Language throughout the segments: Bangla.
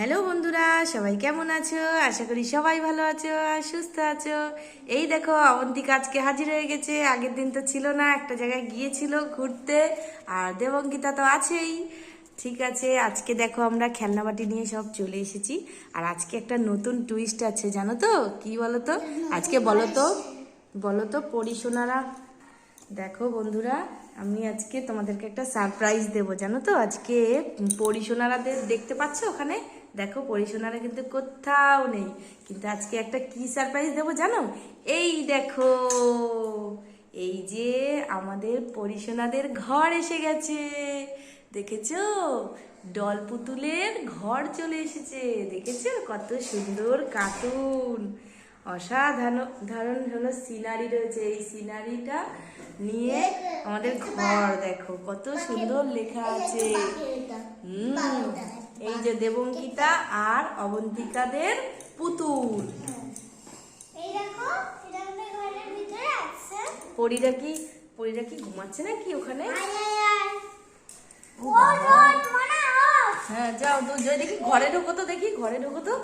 হ্যালো বন্ধুরা, সবাই কেমন আছো? আশা করি সবাই ভালো আছো আর সুস্থ আছো। এই দেখো, অবন্তিকা আজকে হাজির হয়ে গেছে। আগের দিন তো ছিল না, একটা জায়গায় গিয়েছিল ঘুরতে, আর দেবঙ্কিতা তো আছেই। ঠিক আছে, আজকে দেখো আমরা খেলনাবাটি নিয়ে সব চলে এসেছি। আর আজকে একটা নতুন টুইস্ট আছে, জানো তো? কি বলো তো আজকে বলো তো বলো তো দেখো বন্ধুরা, আমি আজকে তোমাদেরকে একটা সারপ্রাইজ দেব, জানো তো? আজকে পরিশোনারাদের দেখতে পাচ্ছ ওখানে? দেখো পরিশোনারা কিন্তু কোথাও নেই। কিন্তু আজকে একটা কি সারপ্রাইজ দেবো জানো? এই দেখো, এই যে আমাদের পরিশোনাদের ঘর এসে গেছে। দেখেছ? ডল পুতুলের ঘর চলে এসেছে। দেখেছ? কত সুন্দর কার্টুন অসাধারণ, ধারণ হলো সিনারি রয়েছে। এই সিনারিটা নিয়ে আমাদের ঘর দেখো। কত সুন্দর লেখা আছে। হুম। এই যে দেবঙ্কিতা আর অবন্তিকাদের পুতুল। পরিরা কি পরিরা কি ঘুমাচ্ছে নাকি ওখানে? মনে হয়। হ্যাঁ যাও তো যাই দেখি ঘরে ঢুকো তো দেখি ঘরে ঢুকো তো।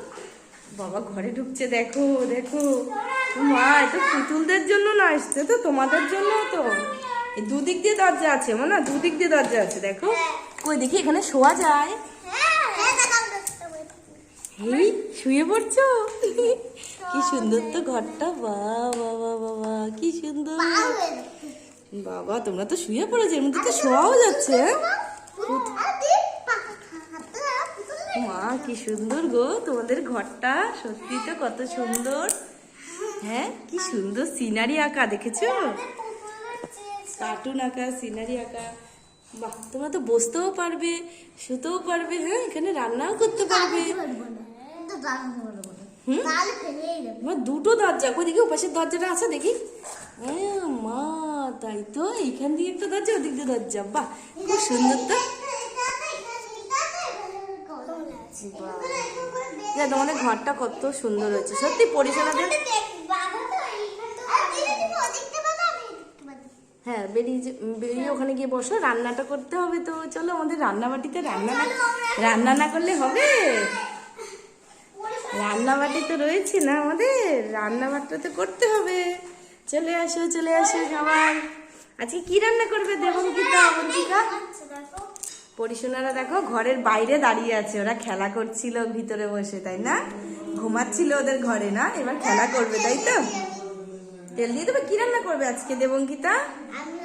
বাবা ঘরে ঢুকছে দেখো দেখো। মা এটা পুতুলদের জন্য না আসছে তো তোমাদের জন্য তো। এই দুদিক দিয়ে দরজা আছে না দুদিক দিয়ে দরজা আছে দেখো। কই দেখি এখানে শোয়া যায় হ্যাঁ হ্যাঁ দেখাম দেখতে এই শুয়ে পড়ছো? কি সুন্দর তো ঘরটা। বা বাবা বাবা কি সুন্দর। বাবা তোমরা তো শুয়ে পড়েছো মধ্যে তো শোয়াও যাচ্ছে? মা কি সুন্দর গো তোমাদের ঘরটা। সত্যি তো কত সুন্দর। হ্যাঁ কি সুন্দর সিনারি আঁকা দেখেছ? কার্টুন আঁকা সিনারি আঁকা। বাহ তোমরা তো বসতেও পারবে শুতেও পারবে হ্যাঁ এখানে রান্নাও করতে পারবে। আমার দুটো দরজা কই দেখি ওপাশের দরজাটা আছে দেখি। মা তাই তো এইখান দিয়ে একটা দরজা ওদিক দিয়ে দরজা বাহ খুব সুন্দর তো। তোমাদের ঘরটা কত সুন্দর হয়েছে সত্যি পরিচালনাদের হ্যাঁ বেরিয়ে বেরিয়ে ওখানে গিয়ে বসো রান্নাটা করতে হবে তো চলো আমাদের রান্নাবাটিতে রান্না না রান্না না করলে হবে? রান্নাবাটি তো রয়েছে না আমাদের রান্নাবাটিটা তো করতে হবে। চলে আসো চলে আসো সবাই। আজকে কি রান্না করবে দেবঙ্কিতা অবন্তিকা পরিশোনারা দেখো ঘরের বাইরে দাঁড়িয়ে আছে ওরা খেলা করছিল ভিতরে বসে তাই না? ঘুমাচ্ছিল ওদের ঘরে না এবার খেলা করবে তাই তো? তেল দিয়ে দেবে? কি রান্না করবে আজকে দেবঙ্কিতা? আলু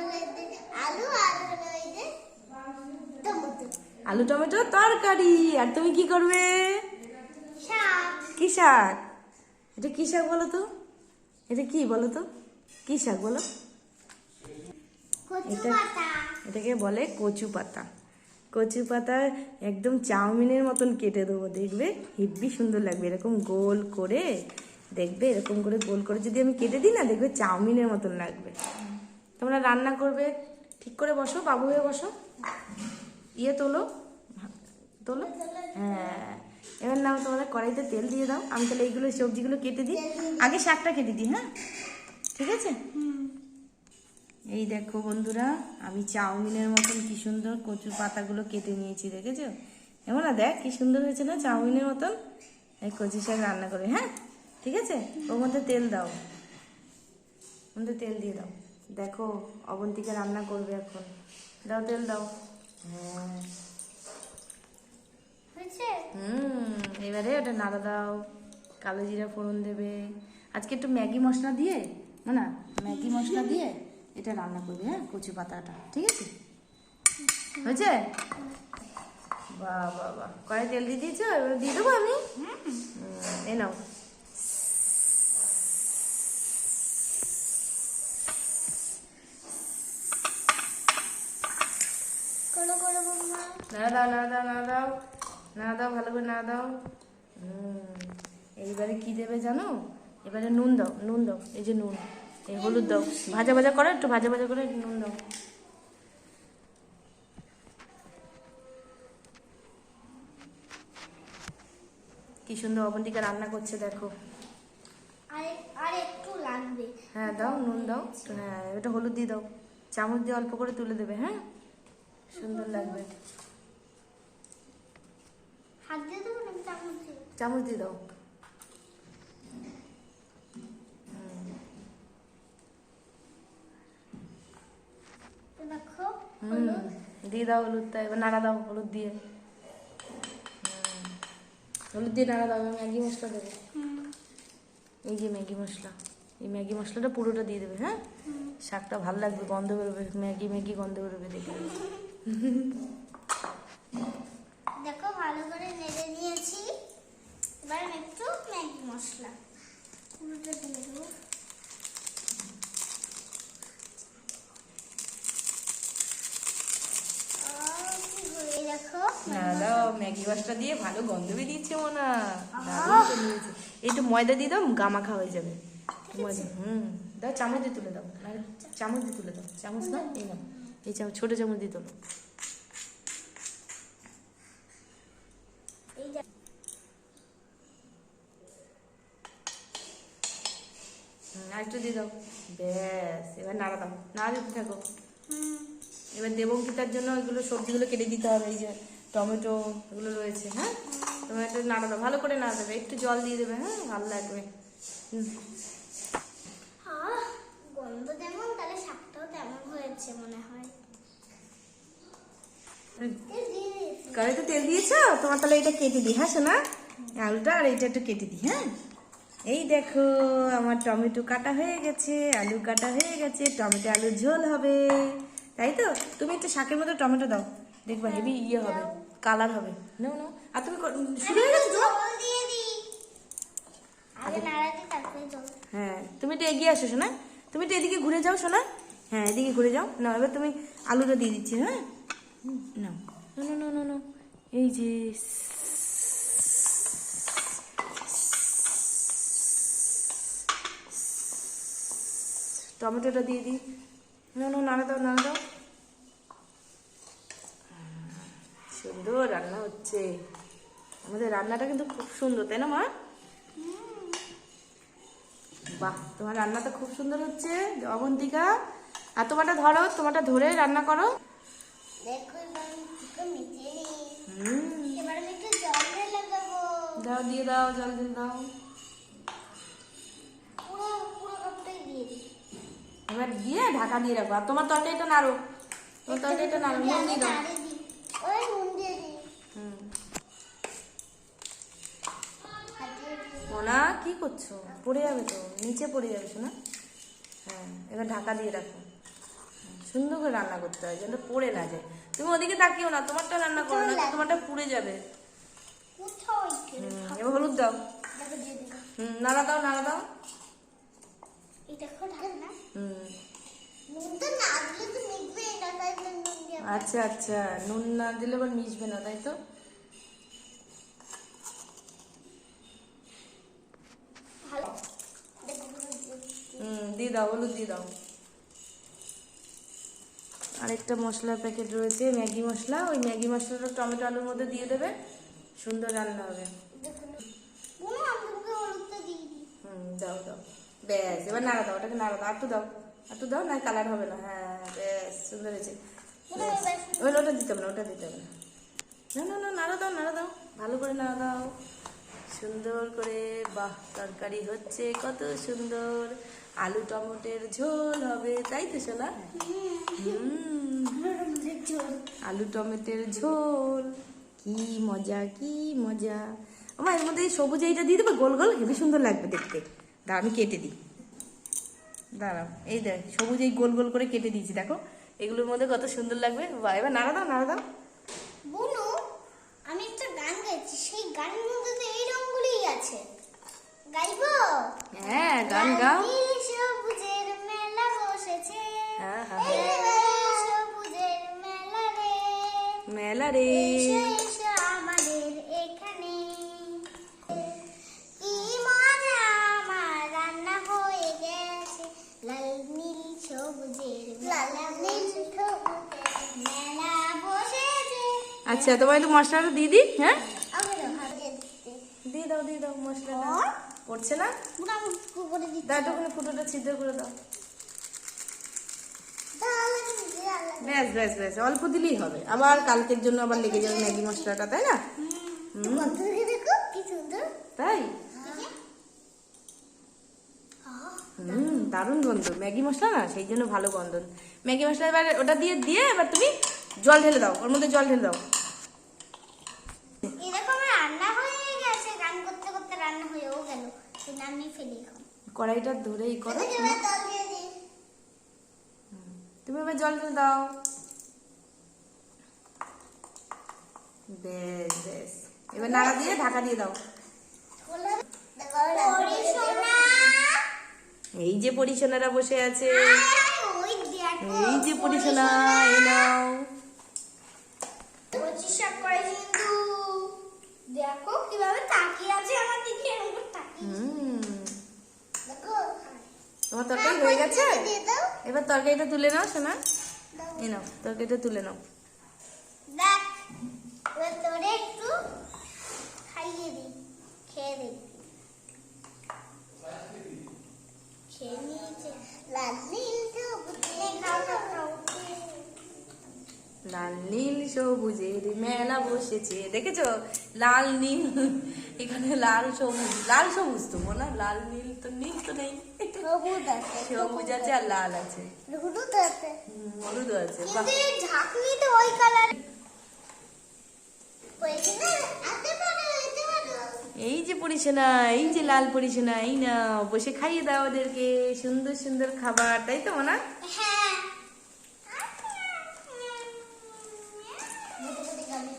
টমেটো। আলু টমেটো তরকারি। আর তুমি কি করবে? কি শাক? এটা কি শাক বলো তো? এটা কি বলো তো? কি শাক বলো? এটা- এটাকে বলে কচু পাতা। কচু পাতা একদম চাউমিনের মতন কেটে দেবো দেখবে? হেব্বি সুন্দর লাগবে। এরকম গোল করে দেখবে, এরকম করে গোল করে যদি আমি কেটে দিই না, দেখবে চাউমিনের মতন লাগবে। তোমরা রান্না করবে, ঠিক করে বসো, বাবু হয়ে বসো। ইয়ে তোলো। তোলো? হ্যাঁ। এবার নাও, তোমরা কড়াইতে তেল দিয়ে দাও। আমি তাহলে এইগুলো সবজিগুলো কেটে দিই। আগে শাকটা কেটে দিই হ্যাঁ? ঠিক আছে? এই দেখো বন্ধুরা, আমি চাউমিনের মতন কি সুন্দর কচু পাতাগুলো কেটে নিয়েছি, দেখেছ? এমন না, দেখ কি সুন্দর হয়েছে না, চাউমিনের মতন এই কচু শাক রান্না করে হ্যাঁ? ঠিক আছে? ওর মধ্যে তেল দাও। ওর মধ্যে তেল দিয়ে দাও। দেখো অবন্তিকা রান্না করবে এখন। দাও তেল দাও। হ্যাঁ হুম এবারে ওটা নাড়া দাও। কালো জিরা ফোড়ন দেবে। আজকে একটু ম্যাগি মশলা দিয়ে না ম্যাগি মশলা দিয়ে এটা রান্না করবে হ্যাঁ? কচু পাতাটা ঠিক আছে? হয়েছে? বাহ বাহ বাহ। কড়াই তেল দিয়ে দিয়েছ? এবার দিয়ে দেবো আমি? এই নাও। নাড়া দাও না দাও না দাও। না দাও ভালো করে না দাও। এইবারে কি দেবে জানো? এবারে নুন দাও নুন দাও এই যে নুন এই হলুদ দাও। ভাজা ভাজা করো একটু ভাজা ভাজা করে নুন দাও। কি সুন্দর অবন্তিকা রান্না করছে দেখো। আর আর একটু লাগবে। হ্যাঁ দাও নুন দাও। হ্যাঁ এটা হলুদ দিয়ে দাও। চামচ দিয়ে অল্প করে তুলে দেবে হ্যাঁ? সুন্দর লাগবে। চামচ দিয়ে? দাও। দিয়ে দাও হলুদটা এবার নাড়া দাও হলুদ দিয়ে। হলুদ দিয়ে নাড়া দাও ম্যাগি মশলা দেবে। এই যে ম্যাগি মশলা এই ম্যাগি মশলাটা পুরোটা দিয়ে দেবে হ্যাঁ? শাকটা ভালো লাগবে গন্ধ বেরোবে ম্যাগি ম্যাগি গন্ধ বেরোবে দেখো ভালো করে নেড়ে নিয়েছি এবার আমি একটু ম্যাগি মশলা পুরোটা দিয়ে দেবো দাও ম্যাগি মশলা দিয়ে ভালো গন্ধ বেরিয়েছে মনা দারুণ তো একটু ময়দা দিয়ে দাও গামাখা হয়ে যাবে। ময়দা হুম। দাও চামচ দিয়ে তুলে দাও। চামচ দিয়ে তুলে দাও। চামচ না এই না এই চামচ ছোট চামচ দিয়ে তোলো এই যে হুম, আর একটু দিয়ে দাও ব্যাস এবার নাড়া দাও নাড়া দিতে থাকো এবার দেবঙ্কিতার জন্য ওইগুলো সবজিগুলো কেটে দিতে হবে এই যে টমেটো এগুলো রয়েছে হ্যাঁ একটু নাড়া দাও ভালো করে নাড়া দেবে একটু জল দিয়ে দেবে হ্যাঁ ভালো লাগবে গন্ধ যেমন তাহলে শাকটাও তেমন হয়েছে মনে হয় কড়াইতে তেল দিয়েছ তোমার তাহলে এটা কেটে দিই হ্যাঁ শোনা আলুটা আর এটা একটু কেটে দিই হ্যাঁ এই দেখো আমার টমেটো কাটা হয়ে গেছে আলু কাটা হয়ে গেছে টমেটো আলুর ঝোল হবে। তাই তো? তুমি একটু শাকের মতো টমেটো দাও। দেখবা হেভি ইয়ে হবে কালার হবে। নাও নো আর তুমি শুরু হয়ে গেছে হ্যাঁ তুমি একটু এগিয়ে আসো শোনা। তুমি একটু এদিকে ঘুরে যাও শোনা। হ্যাঁ এদিকে ঘুরে যাও। না এবার তুমি আলুটা দিয়ে দিচ্ছি হ্যাঁ? নাও। নো নো নো নো এই যে টমেটোটা দিয়ে দিই। না না নাড়া দাও নাড়া দাও। সুন্দর রান্না হচ্ছে। আমাদের রান্নাটা কিন্তু খুব সুন্দর তাই না মা? বাহ তোমার রান্নাটা খুব সুন্দর হচ্ছে। অবন্তিকা আর তোমারটা ধরো তোমারটা ধরে রান্না করো। দাও দিয়ে দাও জল দিয়ে দাও পুরো পুরো কাপটাই দিয়ে দিই এবার দিয়ে ঢাকা দিয়ে রাখো আর তোমার তরকারিটা নাড়ো। তোমার তরকারিটা নাড়ো নুন দিয়ে দাও। মোনা কি করছ? পড়ে যাবে তো? নিচে পড়ে যাবে শোনা হ্যাঁ এবার ঢাকা দিয়ে রাখো। সুন্দর করে রান্না করতে হয় যেন পড়ে না যায়। তুমি ওদিকে তাকিও না তোমারটা রান্না করো না তোমারটা পুড়ে যাবে। এবার হলুদ দাও। হুম নাড়া দাও নাড়া দাও। আচ্ছা আচ্ছা নুন না দিলে আবার মিশবে না তাই তো? দিয়ে দাও হলুদ দিয়ে দাও। আরেকটা মশলার প্যাকেট রয়েছে ম্যাগি মশলা। ওই ম্যাগি মশলাটা টমেটো আলুর মধ্যে দিয়ে দেবে সুন্দর রান্না হবে। হুম দাও দাও। ব্যাস এবার নাড়া দাও ওটাকে নাড়া দাও একটু দাও একটু দাও না কালার হবে না হ্যাঁ ব্যাস সুন্দর হয়েছে। ওই ওটা দিতে হবে না ওটা দিতে হবে না। না না না নাড়া দাও নাড়া দাও ভালো করে নাড়া দাও। সুন্দর করে বাহ তরকারি হচ্ছে কত সুন্দর। আলু টমেটোর ঝোল হবে তাই তো শোনা হুম। আলু টমেটোর ঝোল কি মজা কি মজা। আমার এর মধ্যে সবুজ এইটা দিয়ে দেবে গোল গোল হেবি সুন্দর লাগবে দেখতে। দাঁড়া আমি কেটে দিই। দাঁড়াও এই দেখ সবুজ এই গোল গোল করে কেটে দিয়েছি দেখো। এগুলোর মধ্যে কত সুন্দর লাগবে। বাহ এবার নাড়া দাও নাড়া দাও। বুনু আমি একটা গান গাইছি সেই গানের মধ্যে তো এই রঙগুলিই আছে। গাইবো? হ্যাঁ গান গাও। সবুজের মেলা বসেছে। হ্যাঁ, হ্যাঁ, সবুজের মেলা রে। মেলা রে। আচ্ছা তোমার একটু মশলাটা দিয়ে দিই হ্যাঁ? দিতে দিয়ে দাও দিয়ে দাও মশলাটা। পড়ছে না? একটুখানি ফুটোটা ছিদ্র করে দাও। ব্যাস ব্যাস ব্যাস অল্প দিলেই হবে। আবার কালকের জন্য আবার লেগে যাবে ম্যাগি মশলাটা তাই না? তাই? হুম দারুণ গন্ধ। ম্যাগি মশলা না সেই জন্য ভালো গন্ধ। ম্যাগি মশলা এবার ওটা দিয়ে দিয়ে এবার তুমি জল ঢেলে দাও। ওর মধ্যে জল ঢেলে দাও এরকম রান্না হয়ে গেছে গান করতে করতে রান্না হয়েও গেল সে নামিয়ে ফেলি এখন কড়াইটা ধরেই করো। তুমি এবার জল ঢেলে দাও। বেশ বেশ। এবার নাড়া দিয়ে ঢাকা দিয়ে দাও। এই যে পরিশোনারা বসে আছে। এই যে পরিশোনা এই নাও পঁচিশ শাক করে কিন্তু দেখো কীভাবে তাকিয়ে আছে আমার দিকে এরকম তাকিয়ে হুম দেখো তোমার তরকারি হয়ে গেছে? এবার তরকারিটা তুলে নাও দাও। এই নাও তরকারিটা তুলে নাও। একটু খাইয়ে দিই খেয়ে দিই। খেয়ে নিয়েছে। লাল নীল সবুজের মেলা বসেছে। দেখেছ? লাল নীল এখানে লাল সবুজ লাল সবুজ তো মনে? লাল নীল তো নীল তো নেই। সবুজ আছে সবুজ আছে আর লাল আছে। হলুদ আছে। হুম, হলুদও আছে কিন্তু এই ঝাঁকনিতে ওই কালার এই যে পরিসেনা এই যে লাল পরিসেনা এই না বসে খাইয়ে দাও ওদেরকে সুন্দর সুন্দর খাবার তাই তো মনে? হ্যাঁ।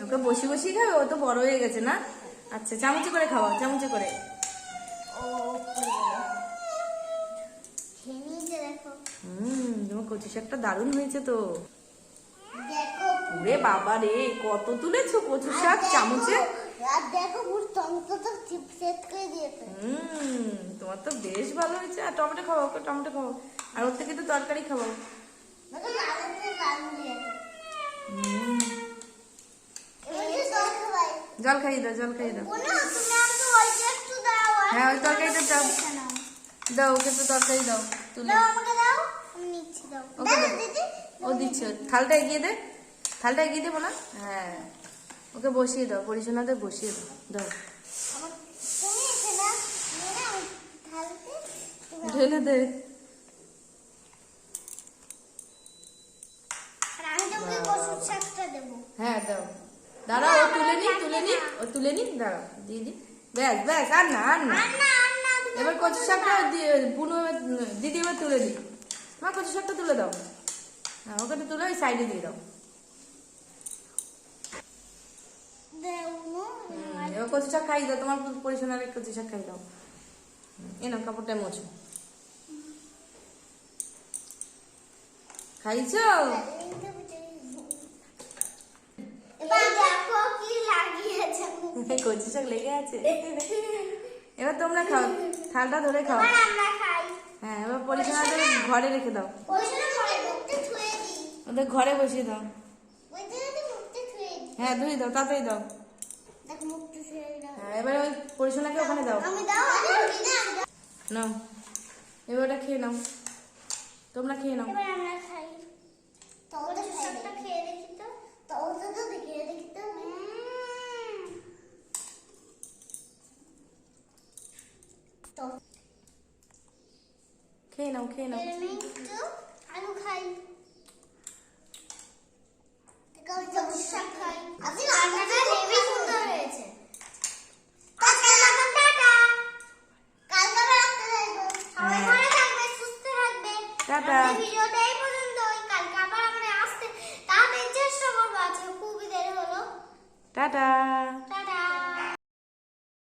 ওকে বসে বসে খাবে ও তো বড় হয়ে গেছে না? আচ্ছা চামচে করে খাওয়া চামচে করে। ও হুম তোমার কচু শাকটা দারুণ হয়েছে তো। রে বাবা রে কত তুলেছো কচু শাক চামচে? আর দেখো পুরো করে দিয়েছে। হুম তোমার তো বেশ ভালো হয়েছে। আর টমেটো ওকে টমেটো খাওয়াও আর ওর থেকে তো তরকারি যে জল খাইয়ে দাও জল খাইয়ে দাও। হ্যাঁ, ওই তরকারিটা দাও। দাও ওকে তো তরকারি দাও তুলে। ও দিচ্ছে। থালটা এগিয়ে দে। থালটা এগিয়ে দেবো না হ্যাঁ। ওকে বসিয়ে দাও পরিচালনাতে বসিয়ে দাও। ঢেলে দে। হ্যাঁ দাও। ও তুলে নি তুলে নি ও তুলে নি। দিয়ে দি। ব্যাস ব্যাস আর না আর না। এবার কচু শাকটা দিয়ে বুনু দিদি এবার তুলে দি। মা কচু শাকটা তুলে দাও। হ্যাঁ ওখানে তুলে ওই সাইডে দিয়ে দাও। এবার কচু শাক খাই দাও তোমার পরিচালনার কচু শাক খাই দাও। এ নাও কাপড়টা মোছো। খাইছো? কচু শাক লেগে আছে। এবার তোমরা খাও থালটা ধরে খাও। হ্যাঁ এবার পরিচালনাতে ঘরে রেখে দাও। ওদের ঘরে বসিয়ে দাও। হ্যাঁ ধুয়ে দাও তাড়াতাড়ি দাও। হ্যাঁ এবার ওই পরিচালনাকে ওখানে দাও। নাও এবার ওটা খেয়ে নাও। তোমরা খেয়ে নাও এবার আমরা খাই তোদের সবটা খেয়ে দেখি তো তোদের তো খেয়ে দেখি তো তো খেয়ে নাও খেয়ে নাও এর আমি